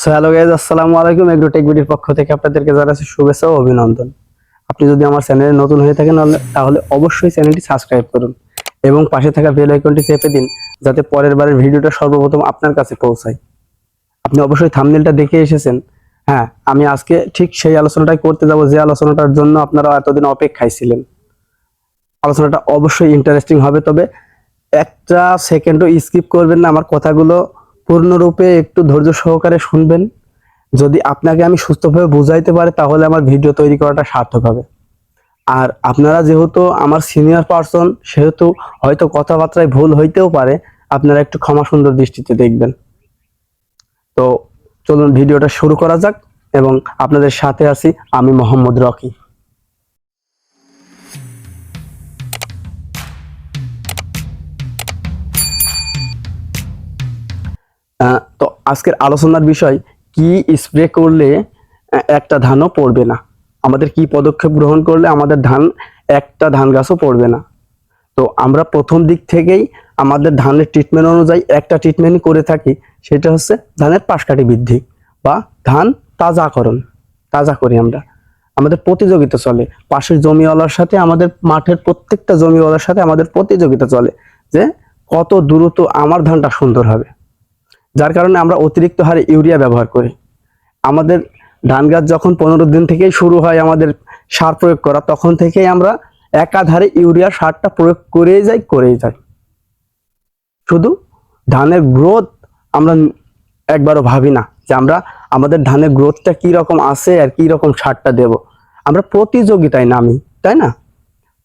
So hello guys আসসালামু আলাইকুম। Agrotech বিডির পক্ষ থেকে আপনাদেরকে জানাচ্ছি শুভেচ্ছা ও অভিনন্দন। আপনি যদি আমার চ্যানেলে নতুন হয়ে থাকেন, তাহলে- অবশ্যই চ্যানেলটি সাবস্ক্রাইব করুন এবং পাশে থাকা বেল আইকনটি চেপে দিন, যাতে পরের বারের ভিডিওটা সর্বপ্রথম আপনার কাছে পৌঁছায়। আপনি অবশ্যই থাম্বনেলটা দেখে এসেছেন। হ্যাঁ আমি আজকে ঠিক সেই আলোচনাটাই করতে যাব, যে আলোচনাটার জন্য আপনারা এতদিন অপেক্ষায় ছিলেন। আলোচনাটা অবশ্যই ইন্টারেস্টিং হবে, তবে একটা সেকেন্ডও স্কিপ করবেন না। আমার কথাগুলো পূর্ণরূপে একটু ধৈর্য সহকারে শুনবেন। যদি আপনাকে আমি সুস্থভাবে বুঝাইতে পারি, তাহলে আমার ভিডিও তৈরি করাটা সার্থক হবে। আর আপনারা যেহেতু আমার সিনিয়র পার্সন সেহেতু হয়তো কথাবার্তায় ভুল হইতেও পারে, আপনারা একটু ক্ষমা সুন্দর দৃষ্টিতে দেখবেন। তো চলুন ভিডিওটা শুরু করা যাক এবং আপনাদের সাথে আছি আমি মোহাম্মদ রকি। তো আজকের আলোচনার বিষয়, কি স্প্রে করলে একটা ধানও পড়বে না? আমাদের কি পদক্ষেপ গ্রহণ করলে আমাদের ধান, একটা ধান গাছও পড়বে না? তো আমরা প্রথম দিক থেকেই আমাদের ধানের ট্রিটমেন্ট অনুযায়ী একটা ট্রিটমেন্ট করে থাকি, সেটা হচ্ছে ধানের পাশকাঠি বৃদ্ধি বা ধান তাজাকরণ, তাজা করি আমরা। আমাদের প্রতিযোগিতা চলে, পাশের জমিওয়ালার সাথে আমাদের, মাঠের প্রত্যেকটা জমিওয়ালার সাথে আমাদের প্রতিযোগিতা চলে, যে কত দ্রুত আমার ধানটা সুন্দর হবে। যার কারণে আমরা অতিরিক্ত হারে ইউরিয়া ব্যবহার করি। আমাদের ধান গাছ যখন পনেরো দিন থেকেই শুরু হয় আমাদের সার প্রয়োগ করা, তখন থেকেই আমরা একাধারে ইউরিয়া সারটা প্রয়োগ করেই যাই করেই যাই। শুধু ধানের গ্রোথ আমরা একবারও ভাবি না যে আমরা আমাদের ধানের গ্রোথটা কি রকম আছে আর কি রকম সারটা দেব। আমরা প্রতিযোগিতায় নামি, তাই না?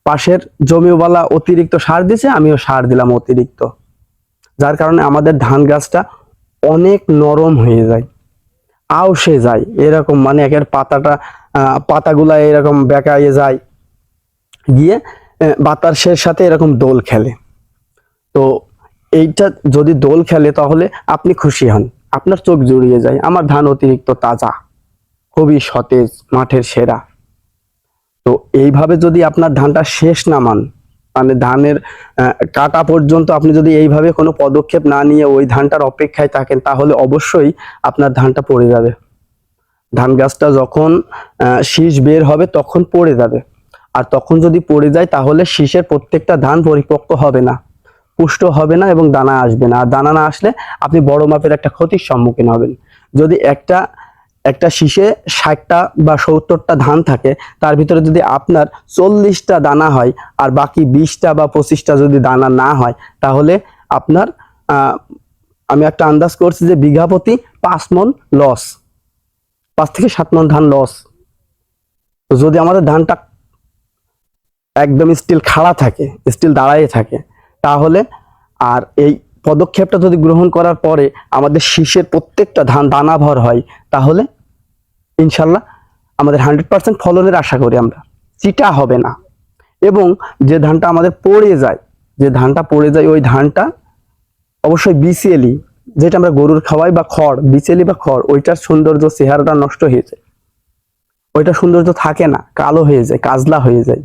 পাশের জমিওয়ালা অতিরিক্ত সার দিছে, আমিও সার দিলাম অতিরিক্ত। যার কারণে আমাদের ধান গাছটা অনেক নরম হয়ে যায়। আউসে যায়, এরকম মানে একের পাতাটা পাতাগুলা এরকম বেঁকাইয়ে যায়। গিয়ে বাতাসের সাথে এরকম দোল খেলে। তো এইটা যদি দোল খেলে তাহলে আপনি খুশি হন। আপনার চোখ জুড়িয়ে যায়, আমার ধান অতিরিক্ত তাজা, খুবই সতেজ, মাঠের সেরা। তো এইভাবে যদি আপনার ধানটা শেষ নামান মানে ধানের কাটা পর্যন্ত আপনি যদি এইভাবে কোনো পদক্ষেপ না নিয়ে ওই ধানটার অপেক্ষায় থাকেন, তাহলে অবশ্যই আপনার ধানটা পড়ে যাবে। ধান গাছটা যখন শীষ বের হবে তখন পড়ে যাবে। আর তখন যদি পড়ে যায়, তাহলে শীষের প্রত্যেকটা ধান পরিপক্ক হবে না, পুষ্ট হবে না এবং দানা আসবে না। আর দানা না আসলে আপনি বড় মাপের একটা ক্ষতির সম্মুখীন হবেন। যদি একটা একটা শীষে ষাটটা বা সত্তরটা ধান থাকে, তার ভিতরে যদি আপনার চল্লিশটা দানা হয় আর বাকি বিশটা বা পঁচিশটা যদি দানা না হয়, তাহলে আপনার আমি একটা আন্দাজ করছি যে বিঘা প্রতি পাঁচ মন লস, পাঁচ থেকে সাত মন ধান লস। যদি আমাদের ধানটা একদম স্টিল খাড়া থাকে, স্টিল দাঁড়ায় থাকে, তাহলে আর এই পদক্ষেপটা যদি গ্রহণ করার পরে আমাদের শীষের প্রত্যেকটা ধান দানা ভর হয়, তাহলে ইনশাল্লাহ আমাদের হান্ড্রেড পার্সেন্ট ফলনের আশা করি আমরা। চিটা হবে না। এবং যে ধানটা আমাদের পড়ে যায়, যে ধানটা পড়ে যায় ওই ধানটা অবশ্যই বিসিএলি যেটা আমরা গরুর খাওয়াই বা খড় বিচেলি বা খড়, ওইটার সৌন্দর্য, চেহারাটা নষ্ট হয়ে যায়। ওইটা সৌন্দর্য থাকে না, কালো হয়ে যায়, কাজলা হয়ে যায়।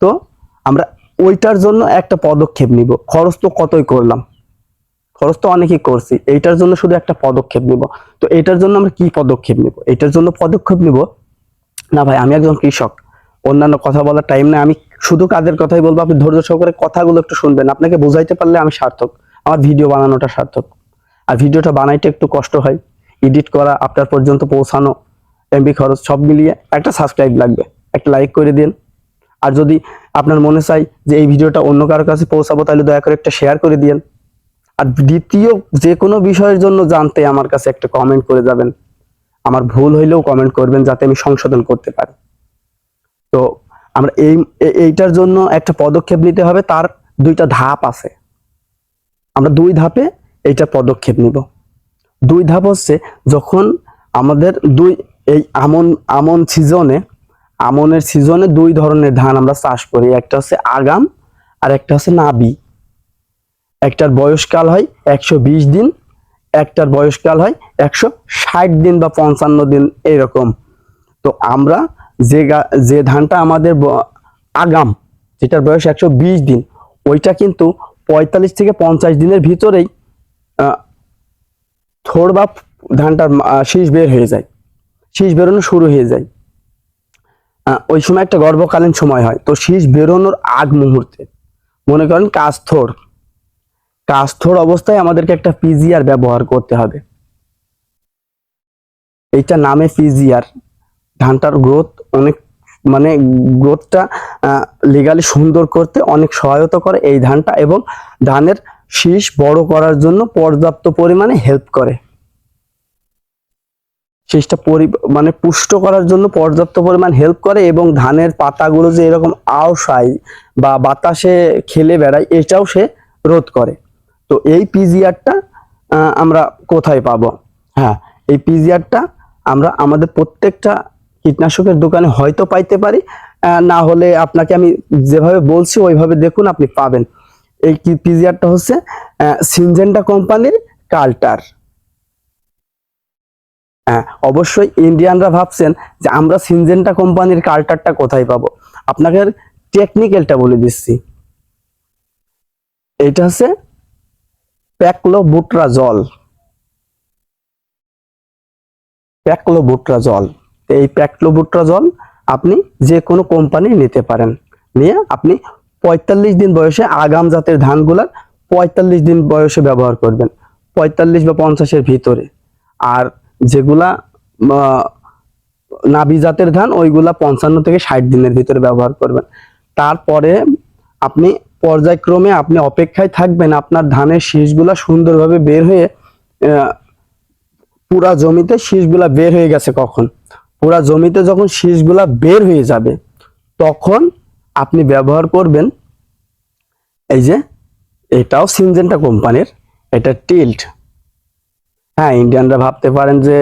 তো আমরা ওইটার জন্য একটা পদক্ষেপ নিব। খরচ তো কতই করলাম। খরচ তো অনেকই করছি, এইটার জন্য শুধু একটা পদক্ষেপ নিব। তো এটার জন্য আমরা কি পদক্ষেপ নিব? এটার জন্য পদক্ষেপ নিব? না ভাই, আমি একজন কৃষক, অন্যান্য কথা বলার টাইম নেই, আমি শুধু কাজের কথাই বলব, আপনি ধৈর্য সহকারে কথাগুলো একটু শুনবেন, আপনাকে বোঝাইতে পারলে আমি সার্থক, আমার ভিডিও বানানোটা সার্থক। আর ভিডিওটা বানাইতে একটু কষ্ট হয় এডিট করা, আপনার পর্যন্ত পৌঁছানো এমবি খরচ সব মিলিয়ে একটা সাবস্ক্রাইব লাগবে, একটা লাইক করে দিন। আর যদি আপনার মনে চাই যে এই ভিডিওটা অন্য কারোর কাছে পৌঁছাবো, তাহলে দয়া করে একটা শেয়ার করে দিন আর দ্বিতীয় যে কোনো বিষয়ের জন্য জানতে আমার কাছে একটা কমেন্ট করে যাবেন। আমার ভুল হইলেও কমেন্ট করবেন যাতে আমি সংশোধন করতে পারি। তো আমরা এই, এইটার জন্য একটা পদক্ষেপ নিতে হবে, তার দুইটা ধাপ আছে। আমরা দুই ধাপে এইটা পদক্ষেপ নিব। দুই ধাপ হচ্ছে যখন আমাদের দুই, এই আমন আমন সিজনে, আমনের সিজনে দুই ধরনের ধান আমরা চাষ করি। একটা হচ্ছে আগাম আর একটা হচ্ছে নাবি। একটার বয়সকাল হয় একশো বিশ দিন, একটার বয়সকাল হয় একশো ষাট দিন বা পঞ্চান্ন দিন, এরকম। তো আমরা যে যে ধানটা আমাদের আগাম, যেটার বয়স একশো বিশ দিন, ওইটা কিন্তু পঁয়তাল্লিশ থেকে পঞ্চাশ দিনের ভিতরেই থোড় বা ধানটার শীষ বের হয়ে যায়। শীষ বেরোনো শুরু হয়ে যায়। ওই সময় একটা গর্ভকালীন সময় হয়। তো শীষ বেরোনোর আগ মুহূর্তে, মনে করেন কাস্থর কাস্থর অবস্থায় আমাদেরকে একটা পিজিআর ব্যবহার করতে হবে। এইটা নামে পিজিআর ধানটার গ্রোথ অনেক মানে গ্রোথটা লিগালি সুন্দর করতে অনেক সহায়তা করে এই ধানটা এবং ধানের শীষ বড় করার জন্য পর্যাপ্ত পরিমাণে হেল্প করে। শীষটা পরি মানে পুষ্ট করার জন্য পর্যাপ্ত পরিমাণ হেল্প করে এবং ধানের পাতাগুলো যে এরকম আওসায় বা বাতাসে খেলে বেড়ায়, এটাও সে রোধ করে। তো এই পিজিআরটা আমরা কোথায় পাবো? হ্যাঁ এই পিজিআরটা আমরা আমাদের প্রত্যেকটা কীটনাশকের দোকানে হয়তো পাইতে পারি। না হলে আপনাকে আমি যেভাবে বলছি, ওইভাবে দেখুন আপনি পাবেন। এই পিজিআরটা হচ্ছে সিনজেন্টা কোম্পানির কাল্টার হ্যাঁ অবশ্যই ইন্ডিয়ানরা ভাবছেন যে আমরা সিনজেন্টা কোম্পানির কাল্টারটা কোথায় পাবো? আপনাকে টেকনিক্যালটা বলে দিচ্ছি। এটা হচ্ছে প্যাকলোবুট্রা জল। প্যাকলোবুট্রা জল। এই প্যাকলোবুট্রা জল আপনি যে কোনো কোম্পানি নিতে পারেন। নিয়ে আপনি পঁয়তাল্লিশ দিন বয়সে আগাম জাতের ধানগুলার পঁয়তাল্লিশ দিন বয়সে ব্যবহার করবেন। পঁয়তাল্লিশ বা পঞ্চাশের ভিতরে। আর যেগুলা নাবি জাতের ধান, ওইগুলা পঞ্চান্ন থেকে ষাট দিনের ভিতরে ব্যবহার করবেন। তারপরে আপনি পর্যায়ক্রমে আপনি অপেক্ষায় থাকবেন, আপনার ধানের শীষগুলা সুন্দরভাবে বের হয়ে পুরা জমিতে শীষগুলা বের হয়ে গেছে কখন? পুরা জমিতে যখন শীষগুলা বের হয়ে যাবে, তখন আপনি ব্যবহার করবেন এই যে, এটাও সিনজেন্টা কোম্পানির, এটা টিল্ট। হ্যাঁ ইন্ডিয়ানরা ভাবতে পারেন যে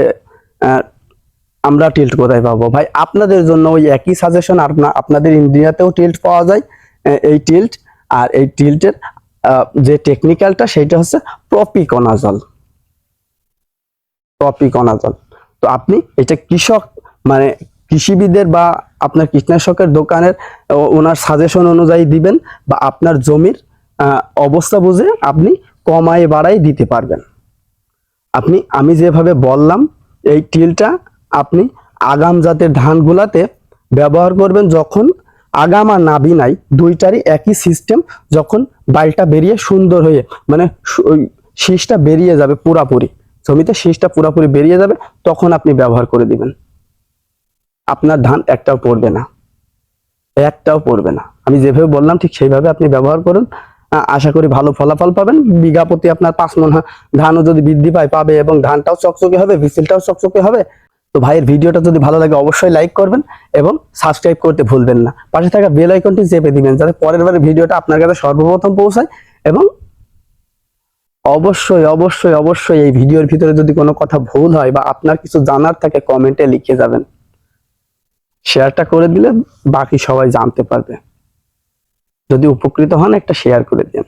আমরা টিল্ট কোথায় পাবো? ভাই, আপনাদের জন্য ওই একই সাজেশন আপনাদের ইন্ডিয়াতেও টিল্ট পাওয়া যায় এই টিল্ট আর এই টিল্টের যে টেকনিক্যালটা সেটা হচ্ছে প্রপিকনাজল প্রপিকনাজল তো আপনি এটা কৃষক মানে কৃষিবিদের বা আপনার কীটনাশকের দোকানের ওনার সাজেশন অনুযায়ী দিবেন বা আপনার জমির অবস্থা বুঝে আপনি কমায় বাড়াই দিতে পারবেন। আপনি, আমি যেভাবে বললাম, এই টিলটা আপনি আগাম জাতের ধানগুলাতে ব্যবহার করবেন যখন আগাম নাবি নাই দুইটারই একই সিস্টেম যখন বাইলটা বেরিয়ে সুন্দর হয়ে মানে ওই শীষটা বেরিয়ে যাবে পুরাপুরি। জমিতে শীষটা পুরাপুরি বেরিয়ে যাবে, তখন আপনি ব্যবহার করে দিবেন। আপনার ধান একটাও পড়বে না। একটাও পড়বে না। আমি যেভাবে বললাম, ঠিক সেইভাবে আপনি ব্যবহার করুন। আশা করি ভালো ফলাফল পাবেন। বিঘা প্রতি আপনার পাঁচ মন ধানও যদি বৃদ্ধি পায়, পাবে এবং ধানটাও চকচকে হবে, ভিসিলটাও চকচকে হবে। তো ভাইয়ের ভিডিওটা যদি ভালো লাগে অবশ্যই লাইক করবেন এবং সাবস্ক্রাইব করতে ভুলবেন না। পাশে থাকা বেল আইকনটি চেপে দিবেন যাতে পরের বারে ভিডিওটা আপনার কাছে সর্বপ্রথম পৌঁছায় এবং অবশ্যই অবশ্যই অবশ্যই এই ভিডিওর ভিতরে যদি কোনো কথা ভুল হয় বা আপনার কিছু জানার থাকে কমেন্টে লিখে যাবেন। শেয়ারটা করে দিলে বাকি সবাই জানতে পারবে। যদি উপকৃত হন একটা শেয়ার করে দিন।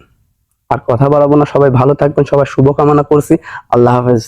আর কথা বাড়াবো না, সবাই ভালো থাকবেন সবাই শুভকামনা করছি। আল্লাহ হাফেজ।